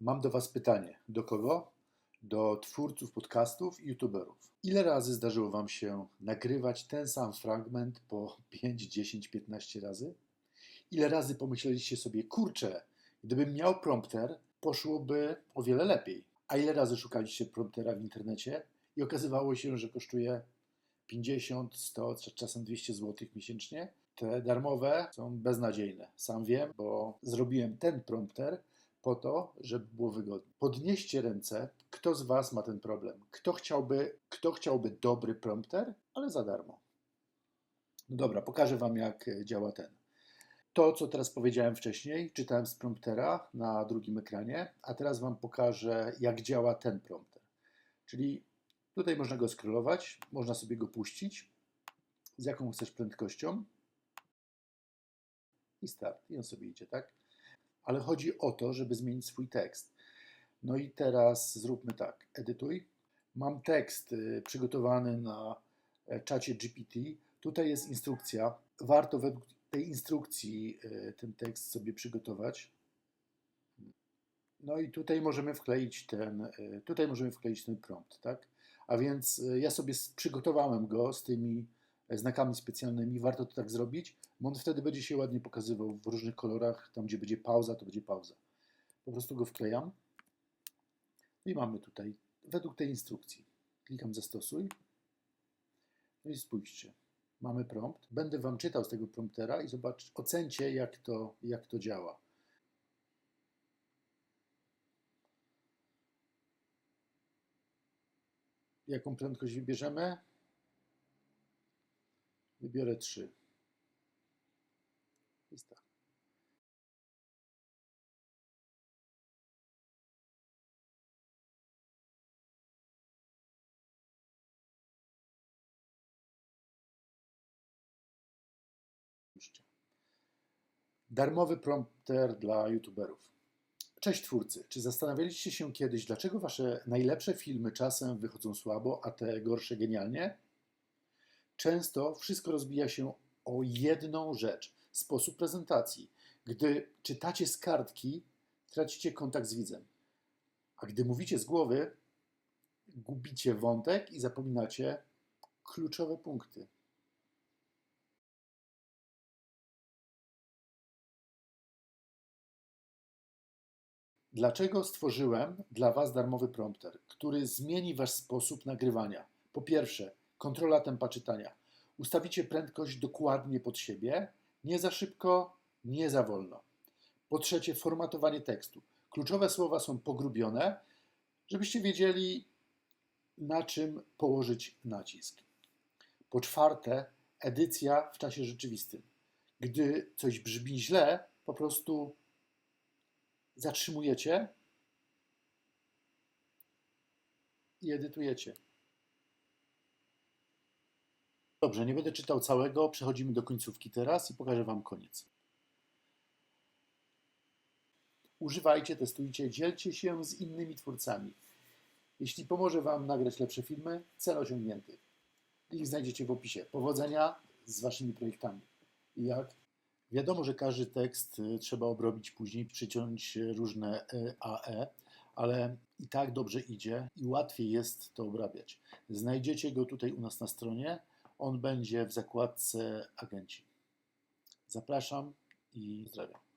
Mam do Was pytanie. Do kogo? Do twórców podcastów i youtuberów. Ile razy zdarzyło Wam się nagrywać ten sam fragment po 5, 10, 15 razy? Ile razy pomyśleliście sobie, kurczę, gdybym miał prompter, poszłoby o wiele lepiej. A ile razy szukaliście promptera w internecie i okazywało się, że kosztuje 50, 100, czy czasem 200 zł miesięcznie? Te darmowe są beznadziejne. Sam wiem, bo zrobiłem ten prompter po to, żeby było wygodnie. Podnieście ręce, kto z Was ma ten problem? Kto chciałby, kto chciałby dobry prompter, ale za darmo? No dobra, pokażę Wam, jak działa ten. To, co teraz powiedziałem wcześniej, czytałem z promptera na drugim ekranie, a teraz Wam pokażę, jak działa ten prompter. Czyli tutaj można go scrollować, można sobie go puścić, z jaką chcesz prędkością i start. I on sobie idzie, tak? Ale chodzi o to, żeby zmienić swój tekst. No i teraz zróbmy tak. Edytuj. Mam tekst y, przygotowany na e, czacie GPT. Tutaj jest instrukcja. Warto według tej instrukcji y, ten tekst sobie przygotować. No i tutaj możemy wkleić ten, y, tutaj możemy wkleić ten prompt, tak? A więc ja sobie przygotowałem go z tymi znakami specjalnymi. Warto to tak zrobić, bo on wtedy będzie się ładnie pokazywał w różnych kolorach. Tam, gdzie będzie pauza, to będzie pauza. Po prostu go wklejam. No i mamy tutaj, według tej instrukcji. Klikam zastosuj. No i spójrzcie. Mamy prompt. Będę Wam czytał z tego promptera i zobacz, ocencie, jak to, jak to działa. Jaką prędkość wybierzemy? Wybiorę 3. Jest tak. Darmowy prompter dla youtuberów. Cześć twórcy. Czy zastanawialiście się kiedyś, dlaczego wasze najlepsze filmy czasem wychodzą słabo, a te gorsze genialnie? Często wszystko rozbija się o jedną rzecz sposób prezentacji. Gdy czytacie z kartki, tracicie kontakt z widzem. A gdy mówicie z głowy, gubicie wątek i zapominacie kluczowe punkty. Dlaczego stworzyłem dla Was darmowy prompter, który zmieni Wasz sposób nagrywania? Po pierwsze, kontrola tempa czytania. Ustawicie prędkość dokładnie pod siebie, nie za szybko, nie za wolno. Po trzecie, formatowanie tekstu. Kluczowe słowa są pogrubione, żebyście wiedzieli, na czym położyć nacisk. Po czwarte, edycja w czasie rzeczywistym. Gdy coś brzmi źle, po prostu zatrzymujecie i edytujecie. Dobrze, nie będę czytał całego. Przechodzimy do końcówki teraz i pokażę Wam koniec. Używajcie, testujcie, dzielcie się z innymi twórcami. Jeśli pomoże Wam nagrać lepsze filmy, cel osiągnięty. Link znajdziecie w opisie. Powodzenia z Waszymi projektami. I jak? Wiadomo, że każdy tekst y, trzeba obrobić później, przyciąć y, różne y, AE, ale i tak dobrze idzie i łatwiej jest to obrabiać. Znajdziecie go tutaj u nas na stronie. On będzie w zakładce agenci. Zapraszam i pozdrawiam.